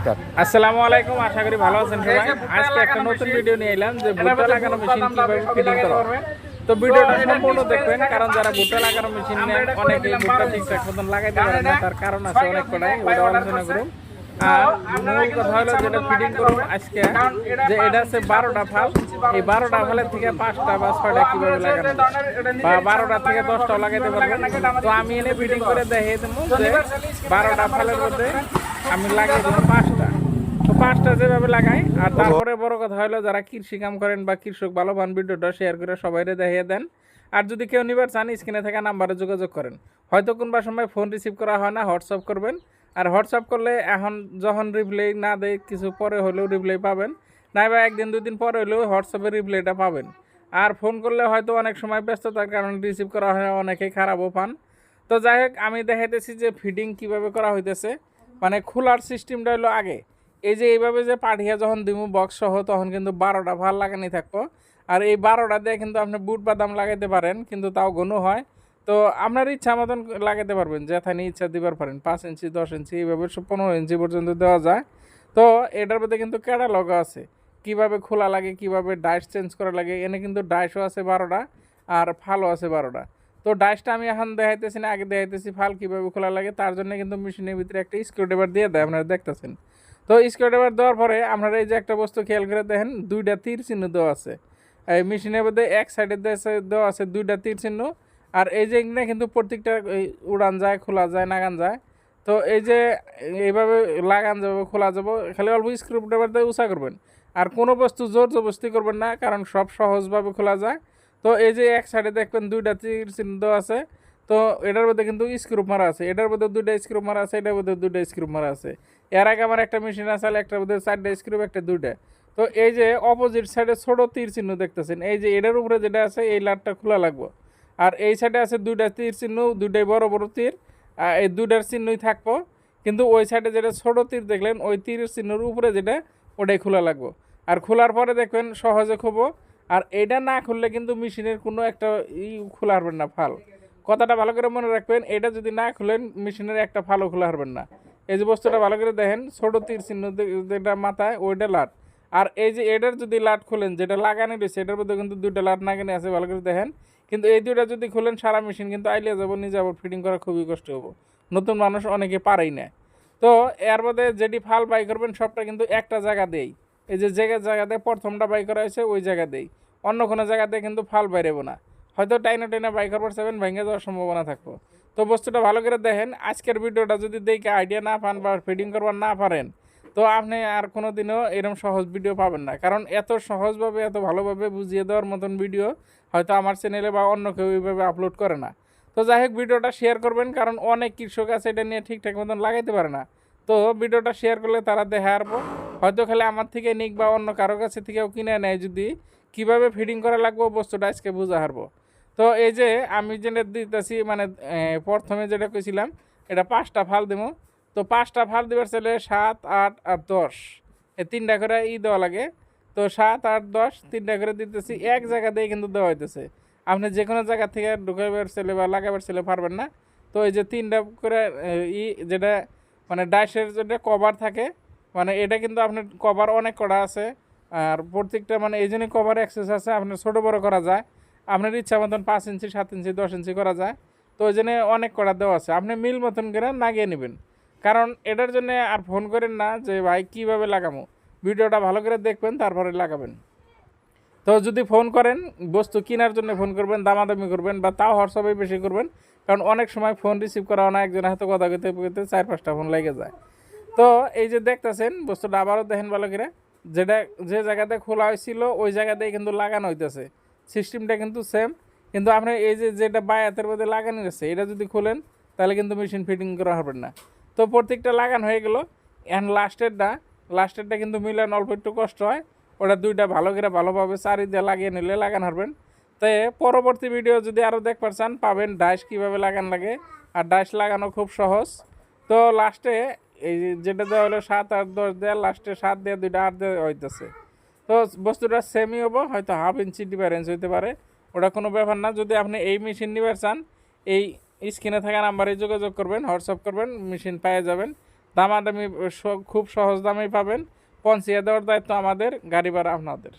নমস্কার। আসসালামু আলাইকুম আশা করি ভালো আছেন সবাই। আজকে একটা নতুন ভিডিও নিয়ে এলাম যে ভুট্টা লাগানো মেশিন কীভাবে ফিটিং করা হয়। তো ভিডিওটা সম্পূর্ণ দেখবেন কারণ যারা ভুট্টা লাগানো মেশিন নেন অনেকে ভুট্টা ঠিকঠাক মতন লাগাইতে পারেন না তার কারণ আছে অনেক কটাই ওটা আলোচনা করুন আর মূল কথা হলো যেটা ফিটিং করুন আজকে যে এটা আছে বারোটা ফাল। এই বারোটা ফালের থেকে পাঁচটা বা ছয়টা কীভাবে লাগানো বা বারোটা থেকে দশটাও লাগাইতে পারবেন তো আমি এনে ফিটিং করে দেখিয়ে দেবো যে বারোটা ফালের মধ্যে আমি লাগিয়ে দেবো পাঁচটা। তো পাঁচটা যেভাবে লাগাই, আর তারপরে বড় কথা হলো যারা কৃষি কাম করেন বা কৃষক ভালো পান ভিডিওটা শেয়ার করে সবাইরে দেখিয়ে দেন। আর যদি কেউ নিবার চান, স্ক্রিনে থাকা নাম্বারে যোগাযোগ করেন। হয়তো কোনবা সময় ফোন রিসিভ করা হয় না হোয়াটসঅ্যাপ করবেন। আর হোয়াটসঅ্যাপ করলে এখন যখন রিপ্লাই না দেয়, কিছু পরে হলেও রিপ্লাই পাবেন। নাইবা একদিন, দুদিন পরে হলেও হোয়াটসঅ্যাপে রিপ্লাইটা পাবেন। আর ফোন করলে হয়তো অনেক সময় ব্যস্ততার কারণে রিসিভ করা হয় অনেকেই খারাপও পান। তো যাই হোক, আমি দেখাইতেছি যে ফিডিং কীভাবে করা হইতেছে। মানে খোলার সিস্টেমটা হলো আগে। এই যে এইভাবে যে পাঠিয়া যখন দিমু বক্স সহ, তখন কিন্তু বারোটা ভালো লাগানি থাকব। আর এই বারোটা দিয়ে কিন্তু আপনি বুট বাদাম লাগাইতে পারেন, কিন্তু তাও গনু হয়। তো আপনার ইচ্ছা মতন লাগাতে পারবেন যেখানে ইচ্ছা দিবার পারেন। পাঁচ ইঞ্চি, দশ ইঞ্চি, এইভাবে পনেরো ইঞ্চি পর্যন্ত দেওয়া যায়। তো এটার মধ্যে কিন্তু ক্যাটালগ আছে। কীভাবে খোলা লাগে, কীভাবে ডাইস চেঞ্জ করা লাগে, এনে কিন্তু ডাইসও আছে বারোটা আর ফালও আছে বারোটা। তো ডাইসটা আমি এখন দেখাইতেছি না, আগে দেখাইতেছি ফাল কীভাবে খোলা লাগে, তার জন্য কিন্তু মেশিনের ভিতরে একটা স্ক্রুড্রাইভার দিয়ে দেয়, আপনারা দেখতেছেন। তো স্ক্রুড্রাইভার দেওয়ার পরে আপনারা এই যে একটা বস্তু খেয়াল করে দেখেন, দুইটা তীর চিহ্ন দেওয়া আছে। এই মেশিনের মধ্যে এক সাইডে দেওয়া আছে দুইটা তীর চিহ্ন, আর এই যে কিন্তু প্রত্যেকটা উড়ান যায়, খোলা যায়, নাগান যায় তো এই যে এইভাবে লাগান যাবে, খোলা যাব, খালি অল্প স্ক্রুড্রাইভার দিয়ে উষা করবেন। আর কোনো বস্তু জোর জবস্তি করবেন না, কারণ সব সহজভাবে খোলা যায়। তো এই যে এক সাইডে দেখবেন দুইটা তীর চিহ্ন আছে। তো এটার মধ্যে কিন্তু স্ক্রুপ মারা আছে। এটার মধ্যে দুইটা স্ক্রুপ মারা আছে, এটার মধ্যে দুইটা স্ক্রুপ মারা আছে। এর আগে আমার একটা মেশিন আছে একটার মধ্যে চারটা স্ক্রুপ একটা দুইটা। তো এই যে অপোজিট সাইডে ছোট তীর চিহ্ন দেখতেছেন। এই যে এটার উপরে যেটা আছে, এই লাটটা খোলা লাগবে। আর এই সাইডে আছে দুইটা তীর চিহ্ন, দুইটাই বড় বড় তীর। এই দুটার চিহ্নই থাকব। কিন্তু ওই সাইডে যেটা ছোট তীর দেখলেন, ওই তীরের চিহ্নের উপরে যেটা, ওটাই খোলা লাগবো। আর খোলার পরে দেখবেন সহজে খোবো আর এটা না খুললে কিন্তু মেশিনের কোনো একটা ই খোলা হারবেন না, ফাল। কথাটা ভালো করে মনে রাখবেন, এটা যদি না খুলেন, মেশিনের একটা ফালও খোলা হারবেন না। এই যে বস্তুটা ভালো করে দেখেন, ছোট তীর চিহ্ন যেটা মাথায়, ওইটা লাট। আর এই যে এটার যদি লাট খুলেন, যেটা লাগানো রয়েছে, এটার মধ্যে কিন্তু দুইটা লাট লাগানো আছে, ভালো করে দেখেন। কিন্তু এই দুইটা যদি খুলেন সারা মেশিন, কিন্তু আইলে যাব নিজে আবার ফিটিং করা খুবই কষ্ট হব। নতুন মানুষ অনেকে পারেই না। তো এর মধ্যে যেটি ফাল বাই করবেন, সবটা কিন্তু একটা জায়গা দেই এই যে জায়গা জায়গাতে প্রথমটা বাই করা হয়েছে, ওই জায়গা দেই অন্য কোনো জায়গাতে কিন্তু ফাল বাইরেবো না। হয়তো টাইনা টাইনা বাই করবার সেভেন ভেঙে যাওয়ার সম্ভাবনা থাকব। তো বস্তুটা ভালো করে দেখেন, আজকের ভিডিওটা যদি দেখে আইডিয়া না পান বা ফিটিং করবার না পারেন তো আপনি আর কোনো দিনও এরকম সহজ ভিডিও পাবেন না। কারণ এত সহজভাবে, এত ভালোভাবে বুঝিয়ে দেওয়ার মতন ভিডিও হয়তো আমার চ্যানেলে বা অন্য কেউ এইভাবে আপলোড করে না। তো যাই হোক ভিডিওটা শেয়ার করবেন, কারণ অনেক কৃষক আছে এটা নিয়ে ঠিকঠাক মতন লাগাইতে পারে না। তো ভিডিওটা শেয়ার করলে তারা দেখে আসব হয়তো খালি আমার থেকে নিক বা অন্য কারও কাছে থেকেও কিনে নেয় যদি। কীভাবে ফিডিং করা লাগবে বস্তুটা আজকে বুঝা হারবো। তো এই যে আমি যেটা দিতেছি মানে প্রথমে যেটা কইছিলাম, এটা পাঁচটা ফাল দেবো। তো পাঁচটা ফাল দিবার চাইলে সাত, আট আর দশ। এই তিনটা করে ই দেওয়া লাগে। তো সাত, আট, দশ তিনটা করে দিতেছি। এক জায়গা দিয়ে কিন্তু দেওয়া হইতেছে। আপনি যে কোনো জায়গা থেকে ঢুকাইবার ছেলে বা লাগাবার ছেলে পারবেন না। তো এই যে তিনটা করে ই যেটা মানে ডাইসের যেটা কভার থাকে মানে এটা কিন্তু আপনার কভার অনেক করা আছে। আর প্রত্যেকটা মানে এই জন্যই কভার অ্যাক্সেস আছে, আপনার ছোটো বড়ো করা যায়। আপনার ইচ্ছা মতন পাঁচ ইঞ্চি, সাত ইঞ্চি, দশ ইঞ্চি করা যায়। তো ওই জন্য অনেক করা দেওয়া আছে। আপনি মিল মতন করে নাগিয়ে নেবেন। কারণ এটার জন্য আর ফোন করেন না যে, ভাই, কীভাবে লাগাবো? ভিডিওটা ভালো করে দেখবেন, তারপরে লাগাবেন। তো যদি ফোন করেন, বস্তু কেনার জন্য ফোন করবেন, দামাদামি করবেন বা তাও হোয়াটসঅ্যাপে বেশি করবেন, কারণ অনেক সময় ফোন রিসিভ করা হয় না, একজনের হাতে কথা কইতে কইতে চার, পাঁচটা ফোন লেগে যায়। তো এই যে দেখতেছেন, বস্তুটা আবারও দেখেন ভালো করে, যেটা, যে জায়গাতে খোলা হয়েছিল, ওই জায়গাতেই কিন্তু লাগানো হইতেছে। সিস্টেমটা কিন্তু সেম কিন্তু আপনি এই যে, যেটা বায়াতের মধ্যে লাগানো গেছে এটা যদি খোলেন, তাহলে কিন্তু মেশিন ফিটিং করা হবে না। তো প্রত্যেকটা লাগানো হয়ে গেল। অ্যান্ড লাস্টেরটা লাস্টেরটা কিন্তু মিলান অল্প একটু কষ্ট হয়। ওটা দুইটা ভালো করে ভালোভাবে চারি দিয়ে লাগিয়ে নিলে লাগান হারবেন। তো পরবর্তী ভিডিও যদি আরও দেখবার চান, পাবেন ডাইস কীভাবে লাগান লাগে। আর ডাইস লাগানো খুব সহজ। তো লাস্টে এই যেটা দেওয়া হলো সাত, আট, দশ দেওয়া লাস্টে সাত দেওয়া দুইটা আট দেওয়া হইতেছে। তো বস্তুটা সেমই হব, হয়তো হাফ ইঞ্চি ডিফারেন্স হইতে পারে। ওটা কোনো ব্যাপার না। যদি আপনি এই মেশিন নিবার চান, এই স্ক্রিনে থাকা নাম্বারে যোগাযোগ করবেন, হোয়াটসঅ্যাপ করবেন, মেশিন পেয়ে যাবেন। দামাদামি খুব সহজ দামেই পাবেন। পঞ্চিয়ে দেওয়ার দায়িত্ব আমাদের, গাড়ি ভাড়া আপনাদের।